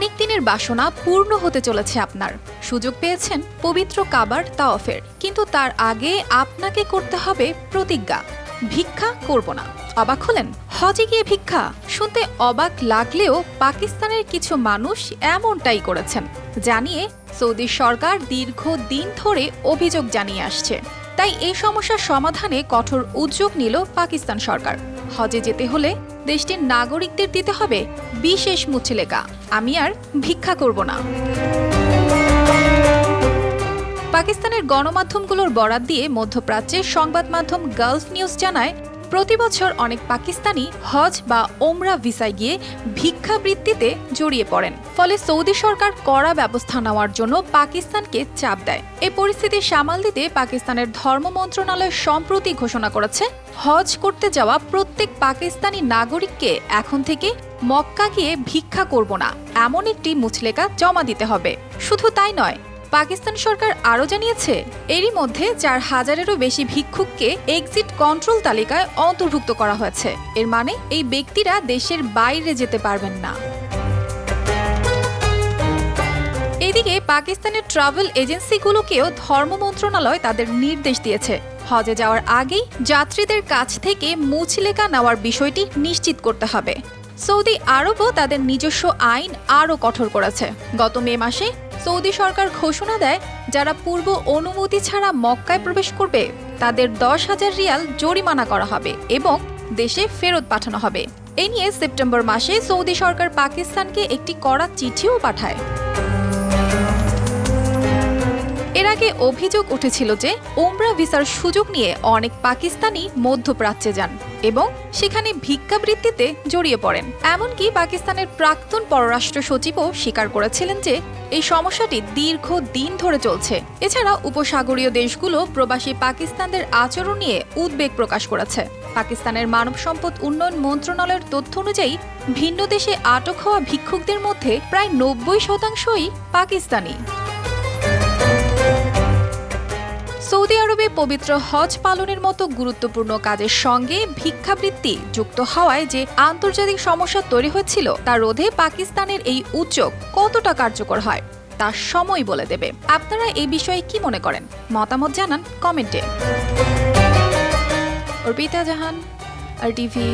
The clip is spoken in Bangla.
অনেক দিনের বাসনা পূর্ণ হতে চলেছে আপনার। সুযোগ পেয়েছেন পবিত্র কাবার তাওয়াফের। কিন্তু তার আগে আপনাকে করতে হবে প্রতিজ্ঞা। ভিক্ষা করব না। অবাক হলেন? হজে গিয়ে ভিক্ষা? শুনতে অবাক লাগলেও পাকিস্তানের কিছু মানুষ এমনটাই করেছেন। জানিয়ে সৌদি সরকার দীর্ঘ দিন ধরে অভিযোগ জানিয়ে আসছে। তাই এই সমস্যার সমাধানে কঠোর উদ্যোগ নিল পাকিস্তান সরকার। হজে যেতে হলে দেশটির নাগরিকদের দিতে হবে বিশেষ মুচলেকা আমি আর ভিক্ষা করব না। পাকিস্তানের গণমাধ্যমগুলোর বরাত দিয়ে মধ্যপ্রাচ্যের সংবাদ মাধ্যম গালফ নিউজ জানায় প্রতি বছর অনেক পাকিস্তানি হজ বা ওমরা ভিসায় গিয়ে ভিক্ষাবৃত্তিতে জড়িয়ে পড়েন। ফলে সৌদি সরকার কড়া ব্যবস্থা নেওয়ার জন্য পাকিস্তানকে চাপ দেয়। এই পরিস্থিতি সামাল দিতে পাকিস্তানের ধর্ম মন্ত্রণালয় সম্প্রতি ঘোষণা করেছে, হজ করতে যাওয়া প্রত্যেক পাকিস্তানি নাগরিককে এখন থেকে মক্কা গিয়ে ভিক্ষা করব না। এমন একটি মুচলেকা জমা দিতে হবে। শুধু তাই নয় পাকিস্তান সরকার আরও জানিয়েছে, এরই মধ্যে চার হাজারেরও বেশি ভিক্ষুককে এক্সিট কন্ট্রোল তালিকায় অন্তর্ভুক্ত করা হয়েছে। এর মানে এই ব্যক্তিরা দেশের বাইরে যেতে পারবেন না। এদিকে পাকিস্তানের ট্রাভেল এজেন্সিগুলোকেও ধর্ম মন্ত্রণালয় তাদের নির্দেশ দিয়েছে। হজে যাওয়ার আগেই যাত্রীদের কাছ থেকে মুচলেকা নেওয়ার বিষয়টি নিশ্চিত করতে হবে। সৌদি আরবও তাদের নিজস্ব আইন আরও কঠোর করেছে। গত মে মাসে সৌদি সরকার ঘোষণা দেয়, যারা পূর্ব অনুমতি ছাড়া মক্কায় প্রবেশ করবে, তাদের দশ হাজার রিয়াল জরিমানা করা হবে এবং দেশে ফেরত পাঠানো হবে। এ নিয়ে সেপ্টেম্বর মাসে সৌদি সরকার পাকিস্তানকে একটি কড়া চিঠিও পাঠায়। আগে অভিযোগ উঠেছিল যে ওমরা ভিসার সুযোগ নিয়ে অনেক পাকিস্তানি মধ্যপ্রাচ্যে যান এবং সেখানে ভিক্ষাবৃত্তিতে জড়িয়ে পড়েন। এমনকি পাকিস্তানের প্রাক্তন পররাষ্ট্র সচিবও স্বীকার করেছিলেন যে এই সমস্যাটি দীর্ঘ দিন ধরে চলছে। এছাড়া উপসাগরীয় দেশগুলো প্রবাসী পাকিস্তানদের আচরণ নিয়ে উদ্বেগ প্রকাশ করেছে। পাকিস্তানের মানব সম্পদ উন্নয়ন মন্ত্রণালয়ের তথ্য অনুযায়ী, ভিন্ন দেশে আটক হওয়া ভিক্ষুকদের মধ্যে প্রায় নব্বই শতাংশই পাকিস্তানি। সৌদি আরবে পবিত্র হজ পালনের মতো গুরুত্বপূর্ণ কাজের সঙ্গে ভিক্ষাবৃত্তি যুক্ত হওয়ায় যে আন্তর্জাতিক সমস্যা তৈরি হচ্ছিল তা রোধে পাকিস্তানের এই উদ্যোগ কতটা কার্যকর হয়, তা সময় বলে দেবে। আপনারা এই বিষয়ে কি মনে করেন? মতামত জানান কমেন্টে। Arpita Jahan, R TV.